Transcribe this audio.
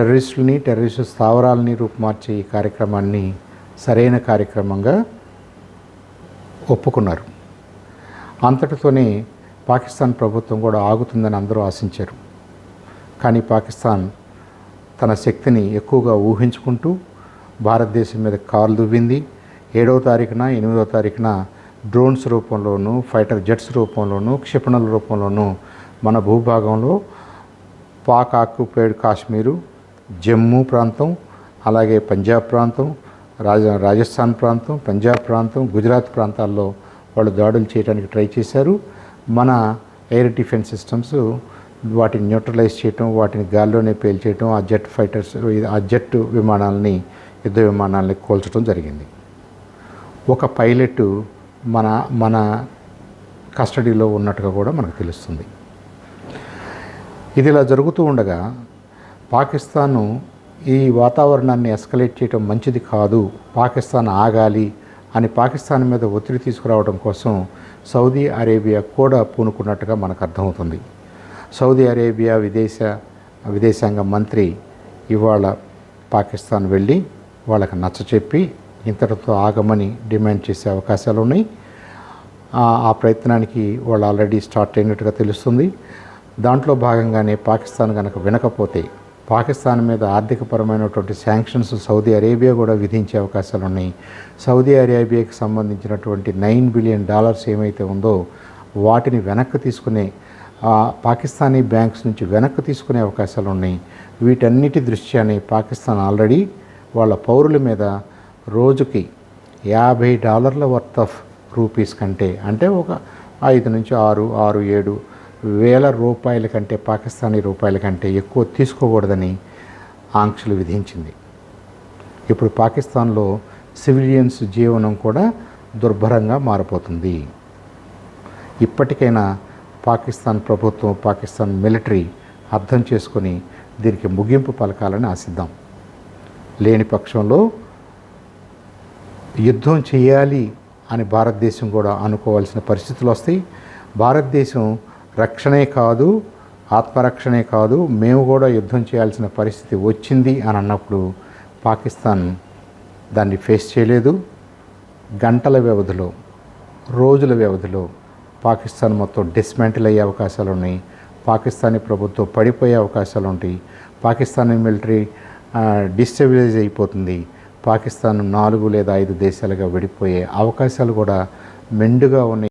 టెర్రరిస్టులని terrorist స్థావరాలని రూపుమార్చే ఈ కార్యక్రమాన్ని సరైన కార్యక్రమంగా ఒప్పుకున్నారు. అంతటితోనే పాకిస్తాన్ ప్రభుత్వం కూడా ఆగుతుందని అందరూ ఆశించారు. కానీ పాకిస్తాన్ తన శక్తిని ఎక్కువగా ఊహించుకుంటూ భారతదేశం మీద కాలు దువ్వింది. ఏడవ తారీఖున ఎనిమిదవ తారీఖున డ్రోన్స్ రూపంలోనూ ఫైటర్ జెట్స్ రూపంలోనూ క్షిపణుల రూపంలోనూ మన భూభాగంలో పాక్ ఆక్యుపైడ్ కాశ్మీరు జమ్మూ ప్రాంతం అలాగే పంజాబ్ ప్రాంతం రాజ రాజస్థాన్ ప్రాంతం పంజాబ్ ప్రాంతం గుజరాత్ ప్రాంతాల్లో వాళ్ళు దాడులు చేయడానికి ట్రై చేశారు. మన ఎయిర్ డిఫెన్స్ సిస్టమ్స్ వాటిని న్యూట్రలైజ్ చేయటం వాటిని గాల్లోనే పేల్చేయటం ఆ జెట్ ఫైటర్స్ ఆ జెట్ విమానాలని యుద్ధ విమానాలని కోల్చడం జరిగింది. ఒక పైలట్ మన మన కస్టడీలో ఉన్నట్టుగా కూడా మనకు తెలుస్తుంది. ఇది ఇలా జరుగుతూ ఉండగా పాకిస్తాను ఈ వాతావరణాన్ని ఎస్కలేట్ చేయడం మంచిది కాదు పాకిస్తాన్ ఆగాలి అని పాకిస్తాన్ మీద ఒత్తిడి తీసుకురావడం కోసం సౌదీ అరేబియా కూడా పూనుకున్నట్టుగా మనకు అర్థమవుతుంది. సౌదీ అరేబియా విదేశ విదేశాంగ మంత్రి ఇవాళ పాకిస్తాన్ వెళ్ళి వాళ్ళకి నచ్చచెప్పి ఇంతటితో ఆగమని డిమాండ్ చేసే అవకాశాలు ఉన్నాయి. ఆ- ఆ ప్రయత్నానికి వాళ్ళు ఆల్రెడీ స్టార్ట్ అయినట్టుగా తెలుస్తుంది. దాంట్లో భాగంగానే పాకిస్తాన్ కనుక వినకపోతే పాకిస్తాన్ మీద ఆర్థికపరమైనటువంటి శాంక్షన్స్ సౌదీ అరేబియా కూడా విధించే అవకాశాలు ఉన్నాయి. సౌదీ అరేబియాకి సంబంధించినటువంటి నైన్ బిలియన్ డాలర్స్ ఏమైతే ఉందో వాటిని వెనక్కి తీసుకునే పాకిస్తానీ బ్యాంక్స్ నుంచి వెనక్కి తీసుకునే అవకాశాలు ఉన్నాయి. వీటన్నిటి దృష్ట్యానే పాకిస్తాన్ ఆల్రెడీ వాళ్ళ పౌరుల మీద రోజుకి యాభై డాలర్ల వర్త్ ఆఫ్ రూపీస్ కంటే అంటే ఒక ఐదు నుంచి ఆరు ఆరు ఏడు వేల రూపాయల కంటే పాకిస్తానీ రూపాయల కంటే ఎక్కువ తీసుకోకూడదని ఆంక్షలు విధించింది. ఇప్పుడు పాకిస్తాన్లో సివిలియన్స్ జీవనం కూడా దుర్భరంగా మారిపోతుంది. ఇప్పటికైనా పాకిస్తాన్ ప్రభుత్వం పాకిస్తాన్ మిలిటరీ అర్థం చేసుకొని దీనికి ముగింపు పలకాలని ఆశిద్దాం. లేని పక్షంలో యుద్ధం చేయాలి అని భారతదేశం కూడా అనుకోవాల్సిన పరిస్థితులు వస్తాయి. భారతదేశం రక్షణే కాదు ఆత్మరక్షణే కాదు మేము కూడా యుద్ధం చేయాల్సిన పరిస్థితి వచ్చింది అని అన్నప్పుడు పాకిస్తాన్ దాన్ని ఫేస్ చేయలేదు. గంటల వ్యవధిలో రోజుల వ్యవధిలో పాకిస్తాన్ మొత్తం డిస్మాంటిల్ అయ్యే అవకాశాలు ఉన్నాయి. పాకిస్తానీ ప్రభుత్వం పడిపోయే అవకాశాలు ఉంటాయి. పాకిస్తానీ మిలిటరీ డిస్టెబిలైజ్ అయిపోతుంది. పాకిస్తాన్ నాలుగు లేదా ఐదు దేశాలుగా విడిపోయే అవకాశాలు కూడా మెండుగా ఉన్నాయి.